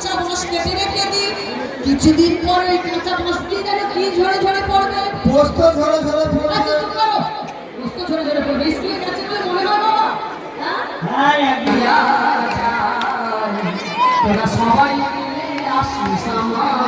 কাঁচা বাঁশ কেটে রেখে দিই কিছুদিন পরে ওই কাঁচা বাঁশ দিয়ে যেন কি ঝরে ঝরে পড়বে? পোস্ত ঝরে ঝরে পড়বে। পোস্ত ঝরে ঝরে পড়বে। স্কুলে গেছে তুই মনে হয় বাবা? হ্যাঁ? হ্যাঁ তোরা সবাই মিলে আসিস আমার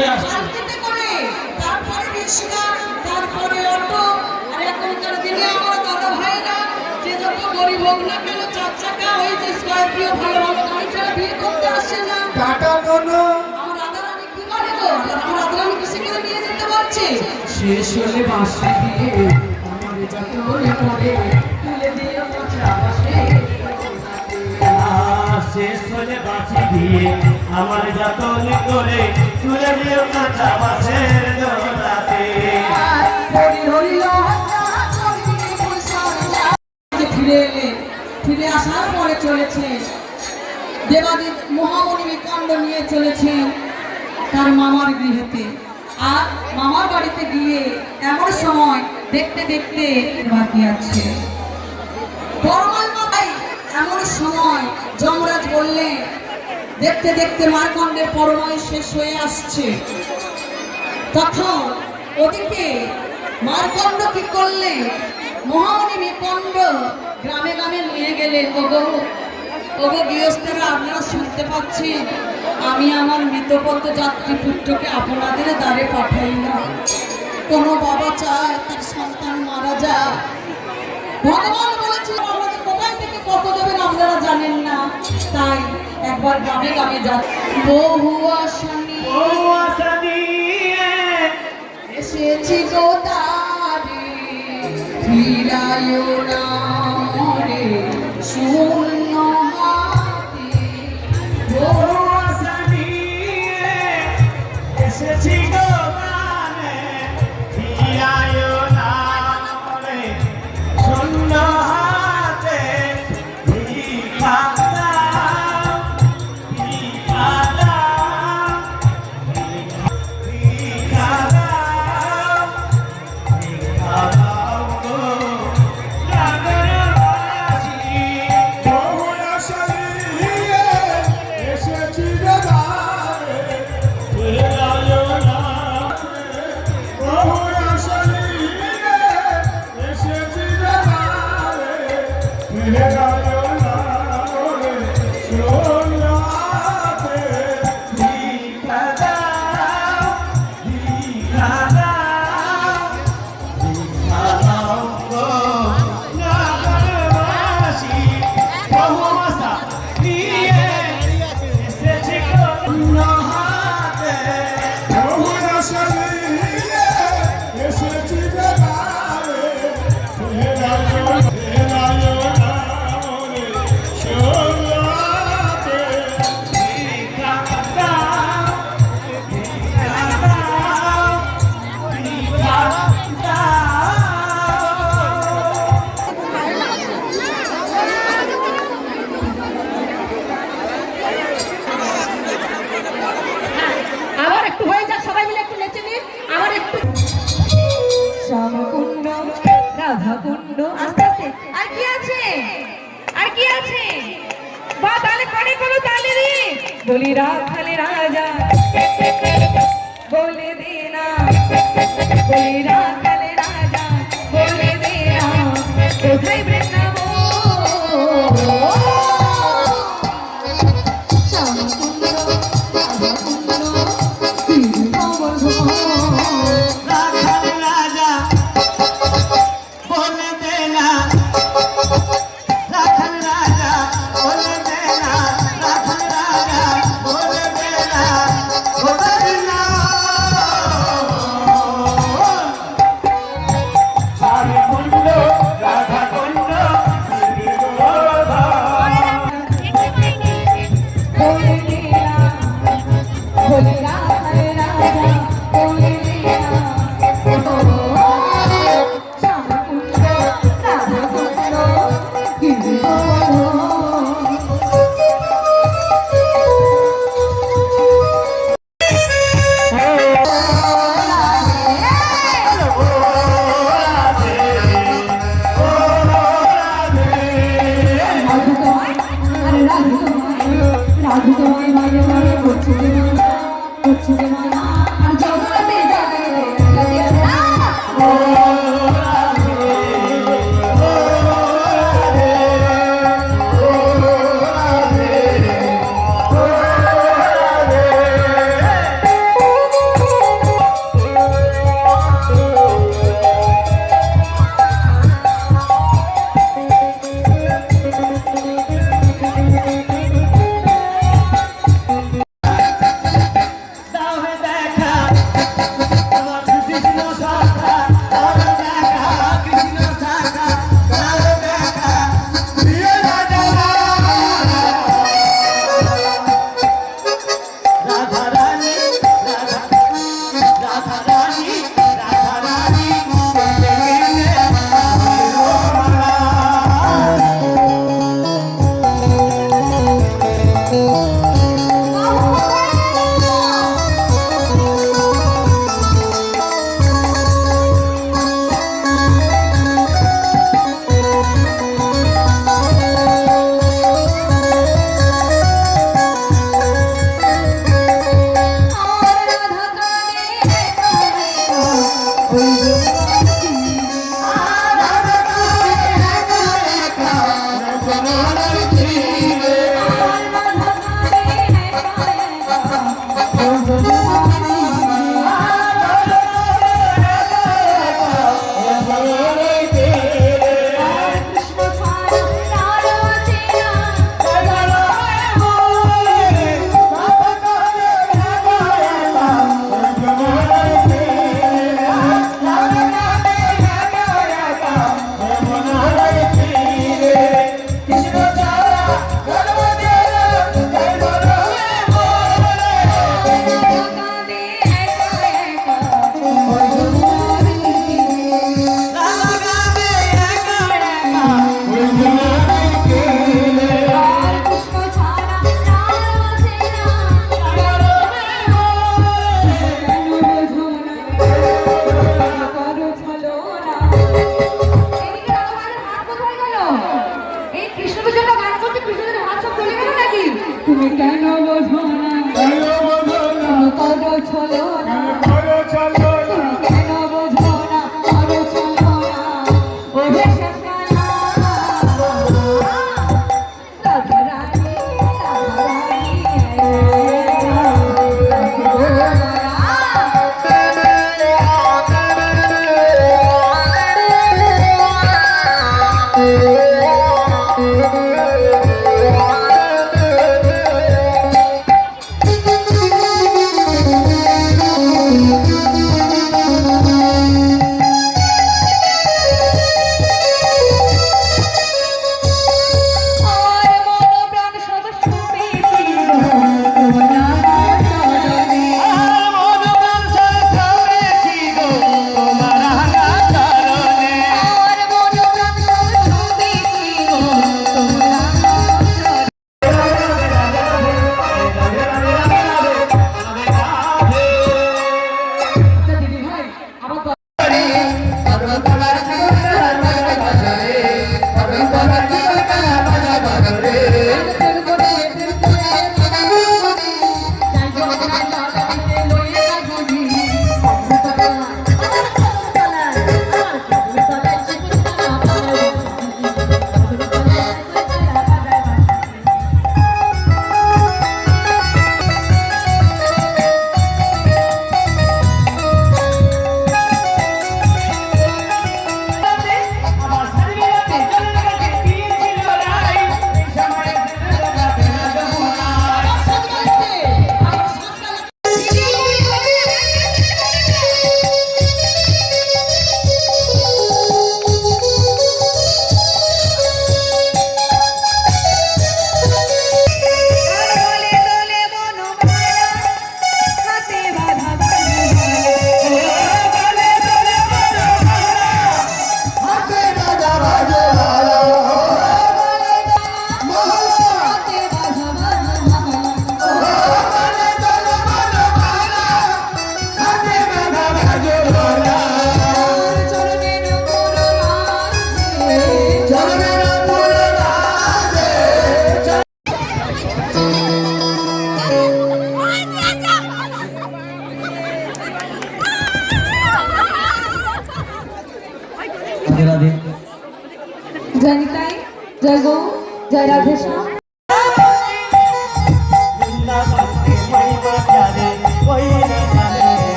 করে আসছে। তারপরে অটো আর এখনকার দিনে আমার দাদা ভাইরা যে যত গরিব হোক না কেন চার চাকা ওই যে স্করপিও ভালো ভালো গাড়ি ছাড়া বিয়ে করতে আসে না। টাটা নোনো আমার রাধারানী কি করে গো? আমার রাধারানী কিসে করে বিয়ে দিতে পারছে শেষ হলে দিয়ে আমার যত করে তুলে শেষ হলে বাঁচি দিয়ে আমার যতন করে তুলে দিও কাঁচা বাসের দোলাতে চলেছে। নিয়ে চলেছেন তার মামার গৃহেতে। আর মামার বাড়িতে গিয়ে এমন সময় দেখতে দেখতে বাকি আছে। পরমাল মাতাই এমন সময় যমরাজ বললেন দেখতে দেখতে মারকণ্ডের পরমায় শেষ হয়ে আসছে। তখন ওদিকে মারকণ্ড কি করলে? মহামণি বিকণ্ড গ্রামে গ্রামে নিয়ে গেলেন, ওগো ওগো গৃহস্থরা, আপনারা শুনতে পাচ্ছি আমি আমার মৃতপত যাত্রী পুত্রকে আপনাদের দ্বারে পাঠাইলাম কোনো বাবা চায় তার সন্তান মারা যায় ভগবান একবার গ্রামে গ্রামে যা বহু আসানি আশা দিয়ে এসেছি তো তারি ফিরাইও না। मेरी बोली राखल राजा। बोले देना। बोली राखल राजा। बोले देना। तो Janana Tri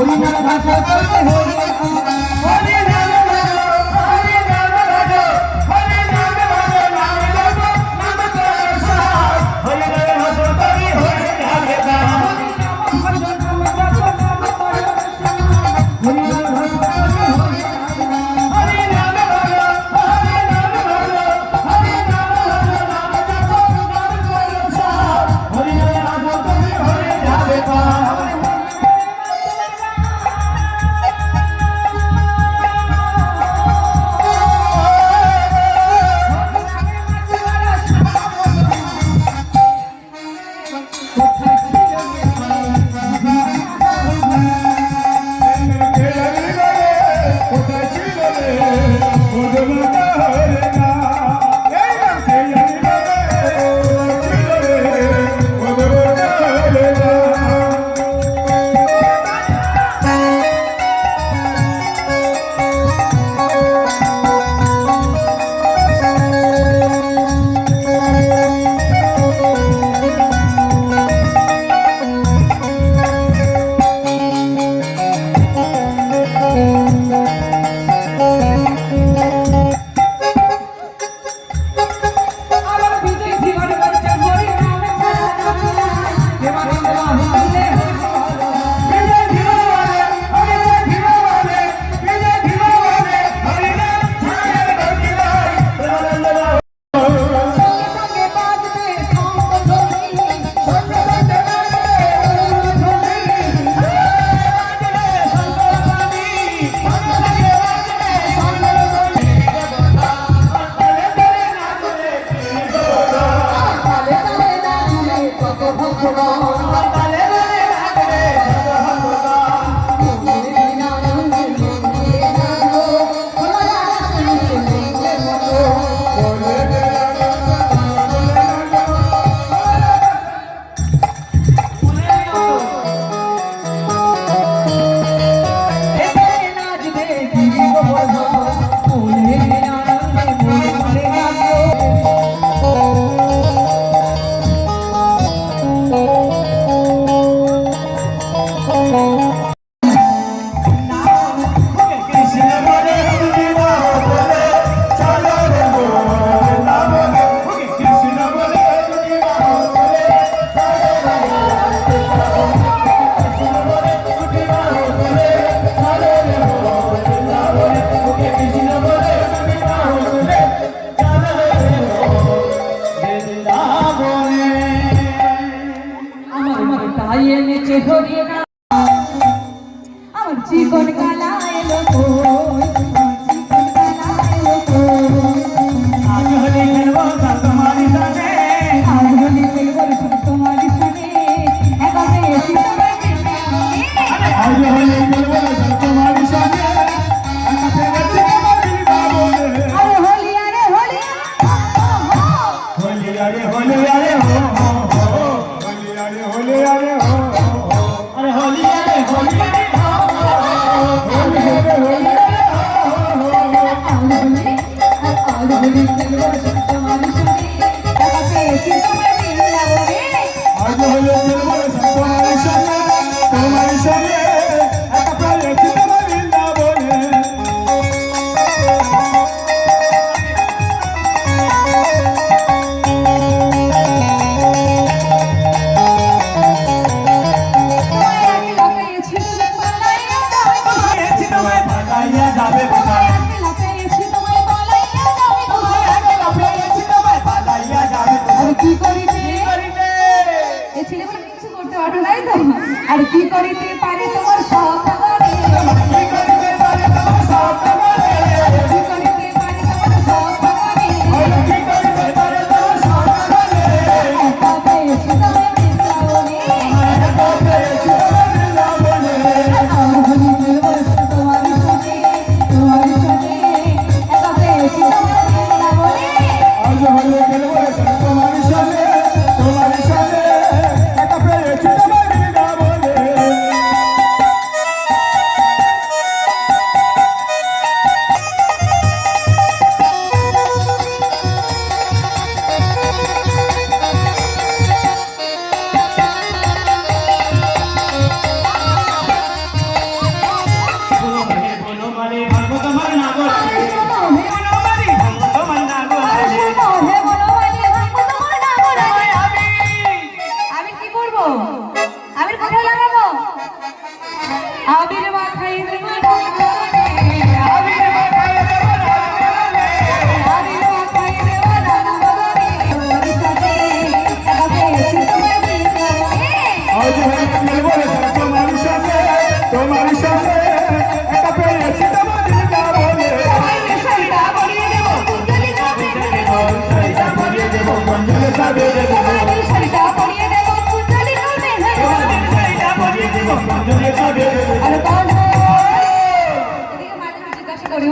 হরি।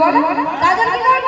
বলো তাদের কি করব